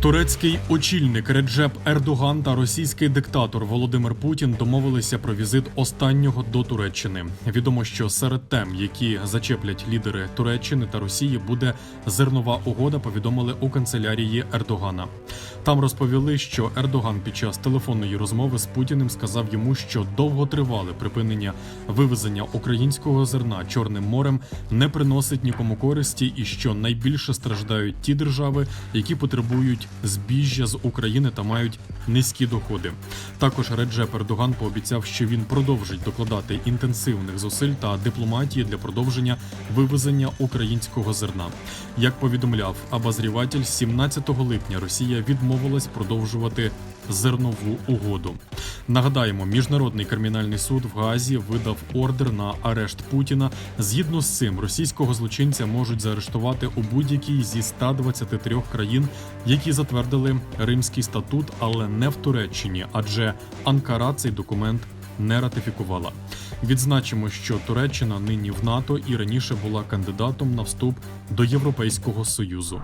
Турецький очільник Реджеп Ердоган та російський диктатор Володимир Путін домовилися про візит останнього до Туреччини. Відомо, що серед тем, які зачеплять лідери Туреччини та Росії, буде зернова угода. Повідомили у канцелярії Ердогана. Там розповіли, що Ердоган під час телефонної розмови з Путіним сказав йому, що довготривале припинення вивезення українського зерна Чорним морем не приносить нікому користі, і що найбільше страждають ті держави, які потребують збіжжя з України та мають низькі доходи. Також Реджеп Ердоган пообіцяв, що він продовжить докладати інтенсивних зусиль та дипломатії для продовження вивезення українського зерна. Як повідомляв Абазріватель, 17 липня Росія відмовилась продовжувати зернову угоду. Нагадаємо, міжнародний кримінальний суд в Гаазі видав ордер на арешт Путіна. Згідно з цим, російського злочинця можуть заарештувати у будь-якій зі 123 країн, які затвердили Римський статут, але не в Туреччині, адже Анкара цей документ не ратифікувала. Відзначимо, що Туреччина нині в НАТО і раніше була кандидатом на вступ до Європейського союзу.